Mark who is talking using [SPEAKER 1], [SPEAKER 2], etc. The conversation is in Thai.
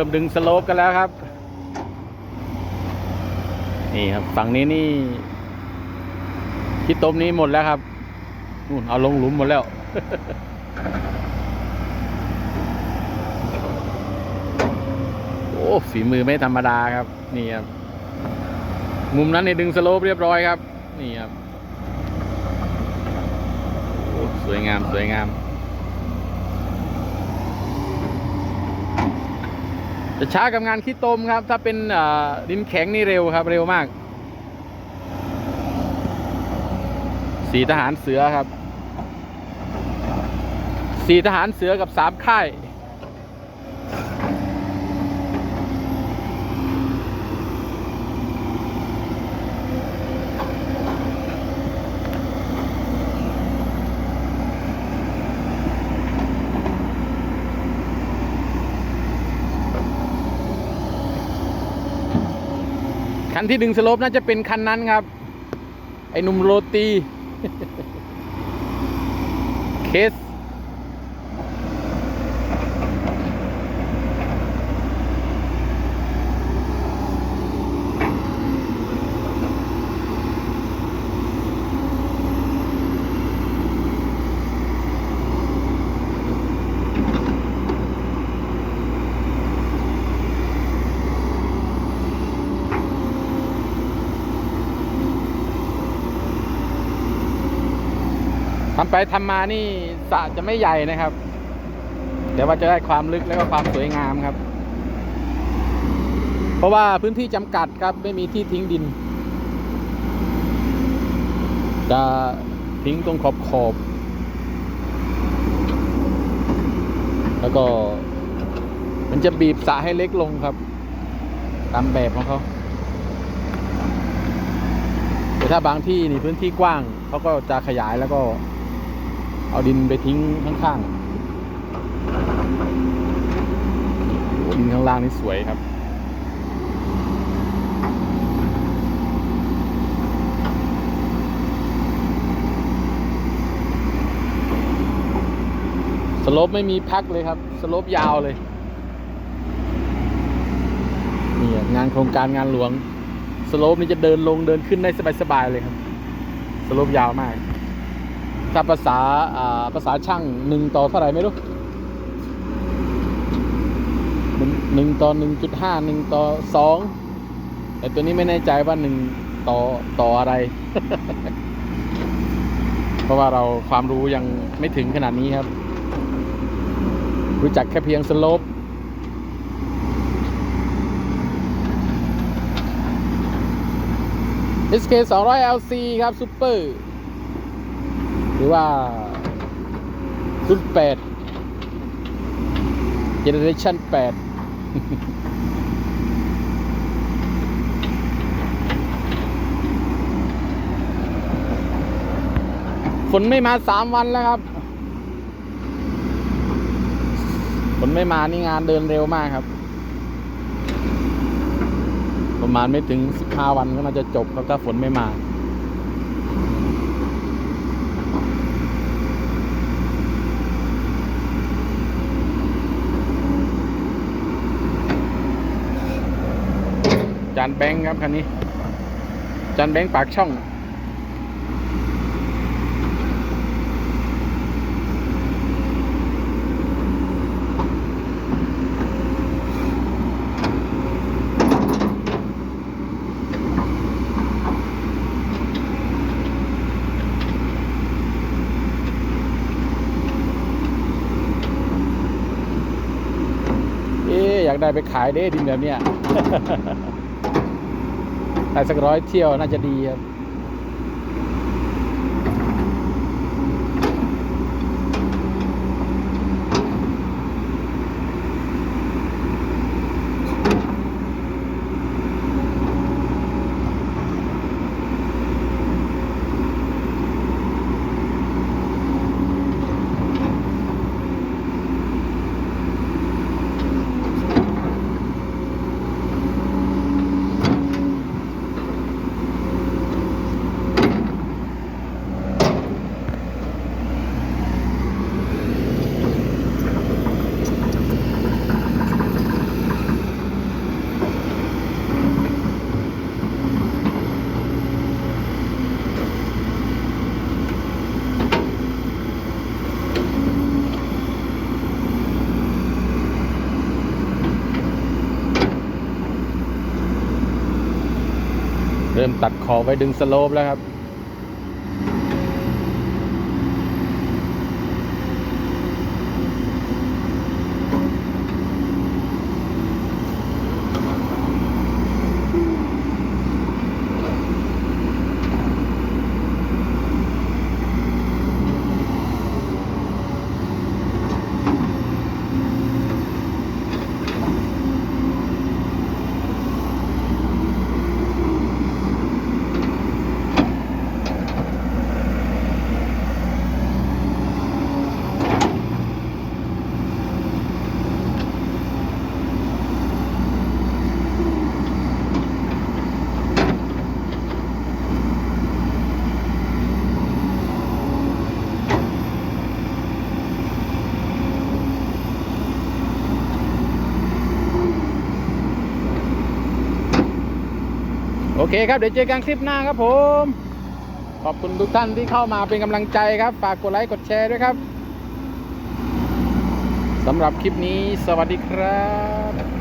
[SPEAKER 1] ริ่มดึงสโลปกันแล้วครับ นี่ครับฝั่งนี้นี่ที่ต้มนี้หมดแล้วครับนู่นเอาลงหลุมหมดแล้วโอ้ฝีมือไม่ธรรมดาครับ นี่ครับ มุมนั้นนี่ดึงสโลปเรียบร้อยครับ นี่ครับสวยงามสวยงาม จะช้ากับงานขี้ตมครับ ถ้าเป็นดินแข็งนี่เร็วครับ เร็วมาก สีทหารเสือครับ สีทหารเสือกับสามค่าย คันที่ดึงสโลปน่าจะเป็นคันนั้นครับ ไอ้หนุ่มโรตีเคส ทำไปทำมานี่สระจะไม่ใหญ่นะครับแต่ว่าจะได้ความลึกและก็ความสวยงามครับ เพราะว่าพื้นที่จำกัดครับไม่มีที่ทิ้งดิน จะทิ้งตรงขอบขอบ แล้วก็ มันจะบีบสระให้เล็กลงครับ ตามแบบของเขาแต่ถ้าบางที่นี่พื้นที่กว้างเขาก็จะขยายแล้วก็ เอาดินไปทิ้งข้างๆดินข้างล่างนี่สวยครับสลปไม่มีพักเลยครับ สลปยาวเลยนี่งานโครงการงานหลวง สลปนี่จะเดินลงเดินขึ้นได้สบายๆเลยครับ สลปยาวมาก ถ้าภาษาภาษาช่างหนึ่งต่อเท่าไหร่ไม่รู้หนึ่งต่อหนึ่งจุดห้าหนึ่งต่อสองแต่ตัวนี้ไม่แน่ใจว่าหนึ่งต่อต่ออะไร เพราะว่าเราความรู้ยังไม่ถึงขนาดนี้ครับ รู้จักแค่เพียงสโลป SK 200 LC ครับซูเปอร์ รือว่ารุ่น8 Generation 8ฝนไม่มาสามวันแล้วครับฝนไม่มานี่งานเดินเร็วมากครับ ประมาณไม่ถึง15วันก็น่าจะจบครับถ้าฝนไม่มา จานแบงค์ครับคันนี้ จานแบงค์ปากช่องเอ๊ะอยากได้ไปขายเด้ดินแบบเนี้ย ได้สักร้อยเที่ยวน่าจะดีครับ ริ่มตัดขอบไว้ดึงสโลปแล้วครับ เคครับ เดี๋ยวเจอกันคลิปหน้าครับผม ขอบคุณทุกท่านที่เข้ามาเป็นกำลังใจครับ ฝากกดไลค์กดแชร์ด้วยครับสำหรับคลิปนี้สวัสดีครับ